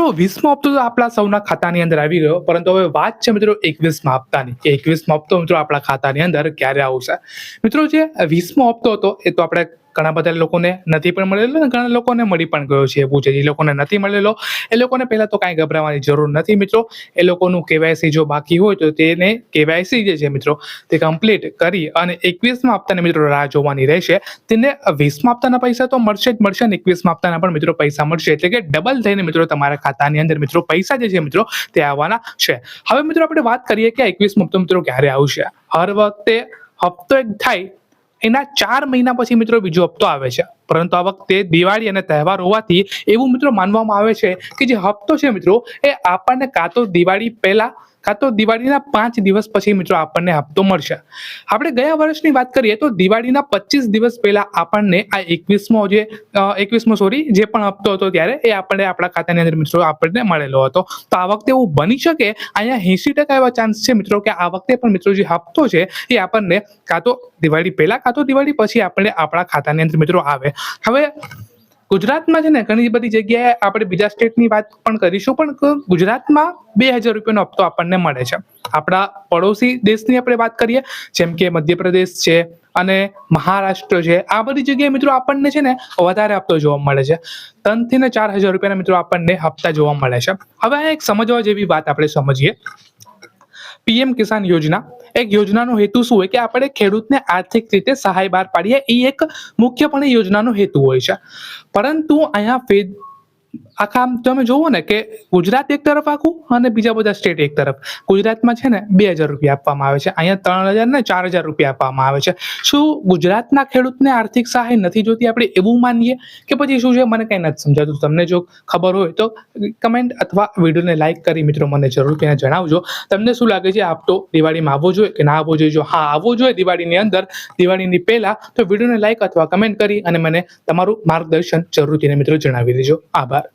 મિત્રો, વીસમો હપ્તો આપણા સૌના ખાતાની અંદર આવી ગયો. પરંતુ હવે વાત છે મિત્રો એકવીસમાં હપ્તાની. કે એકવીસમો હપ્તો મિત્રો આપણા ખાતાની અંદર ક્યારે આવશે? મિત્રો જે વીસમો હપ્તો હતો, એ તો આપણે ઘણા બધા લોકોને નથી પણ મળેલો અને ઘણા લોકોને મળી પણ ગયો છે પૂછે જે લોકોને નથી મળેલો, એ લોકોને પહેલાં તો કાંઈ ગભરાવાની જરૂર નથી મિત્રો. એ લોકોનું કેવાયસી જો બાકી હોય તો તેને કેવાયસી જે છે મિત્રો, તે કમ્પ્લીટ કરી અને એકવીસમાં હપ્તાને મિત્રો રાહ જોવાની રહેશે. તેને વીસમાં હપ્તાના પૈસા તો મળશે જ મળશે ને એકવીસમાં હપ્તાના પણ મિત્રો પૈસા મળશે. એટલે કે ડબલ થઈને મિત્રો તમારા ખાતાની અંદર મિત્રો પૈસા જે છે મિત્રો, તે આવવાના છે. હવે મિત્રો આપણે વાત કરીએ કે એકવીસમાં હપ્તો મિત્રો ક્યારે આવશે? હર વખતે હપ્તો એક થાય એના ચાર મહિના પછી મિત્રો બીજો હપ્તો આવે છે. પરંતુ આ વખતે દિવાળી અને તહેવાર હોવાથી એવું મિત્રો માનવામાં આવે છે કે જે હપ્તો છે મિત્રો, એ આપણને કાં તો દિવાળી પહેલા કાં તો દિવાળીના પાંચ દિવસ પછી મિત્રો આપણને હપ્તો મળશે. આપણે ગયા વર્ષની વાત કરીએ તો દિવાળીના પચીસ દિવસ પહેલા આપણને આ એકવીસમો જે એકવીસમો સોરી જે પણ હપ્તો હતો ત્યારે એ આપણને આપણા ખાતાની અંદર મિત્રો આપણને મળેલો હતો. તો આ વખતે એવું બની શકે, અહીંયા એંસી ટકા એવા ચાન્સ છે મિત્રો કે આ વખતે પણ મિત્રો જે હપ્તો છે એ આપણને કાં તો દિવાળી પહેલા, કાં તો દિવાળી પછી આપણને આપણા ખાતાની અંદર મિત્રો આવે. હવે ગુજરાતમાં છે ને ઘણી બધી જગ્યાએ આપણે બીજા સ્ટેટની વાત પણ કરીશું, પણ ગુજરાતમાં બે હજાર રૂપિયાનો હપ્તો આપણને મળે છે. આપણા પડોશી દેશની આપણે વાત કરીએ, જેમ કે મધ્યપ્રદેશ છે અને મહારાષ્ટ્ર છે, આ બધી જગ્યાએ મિત્રો આપણને છે ને વધારે હપ્તો જોવા મળે છે. ત્રણથી ને ચાર હજાર રૂપિયાના મિત્રો આપણને હપ્તા જોવા મળે છે. હવે એક સમજવા જેવી વાત આપણે સમજીએ. પીએમ કિસાન યોજના એક યોજનાનો હેતુ શું હોય કે આપણે ખેડૂતને આર્થિક રીતે સહાય બહાર પાડીએ, એ એક મુખ્યપણે યોજનાનો હેતુ હોય છે. પરંતુ અહીંયા આખા આમ તમે જુઓ ને કે ગુજરાત એક તરફ આખું અને બીજા બધા સ્ટેટ એક તરફ. ગુજરાતમાં છે ને બે હજાર રૂપિયા આપવામાં આવે છે. અહીંયા ત્રણ હજાર ને ચાર હજાર રૂપિયા આપવામાં આવે છે. શું ગુજરાતના ખેડૂતને આર્થિક સહાય નથી જોતી આપણે એવું માનીએ? કે પછી શું છે? મને કંઈ નથી સમજાતું. તમને જો ખબર હોય તો કમેન્ટ અથવા વિડીયોને લાઈક કરી મિત્રો મને જરૂર તેને જણાવજો. તમને શું લાગે છે? આપતો દિવાળીમાં આવવો જોઈએ કે ના આવવો જોઈએ? જો હા, આવવો જોઈએ દિવાળીની અંદર, દિવાળીની પહેલા તો વિડીયોને લાઈક અથવા કમેન્ટ કરી અને મને તમારું માર્ગદર્શન જરૂરથી મિત્રો જણાવી દેજો. આભાર.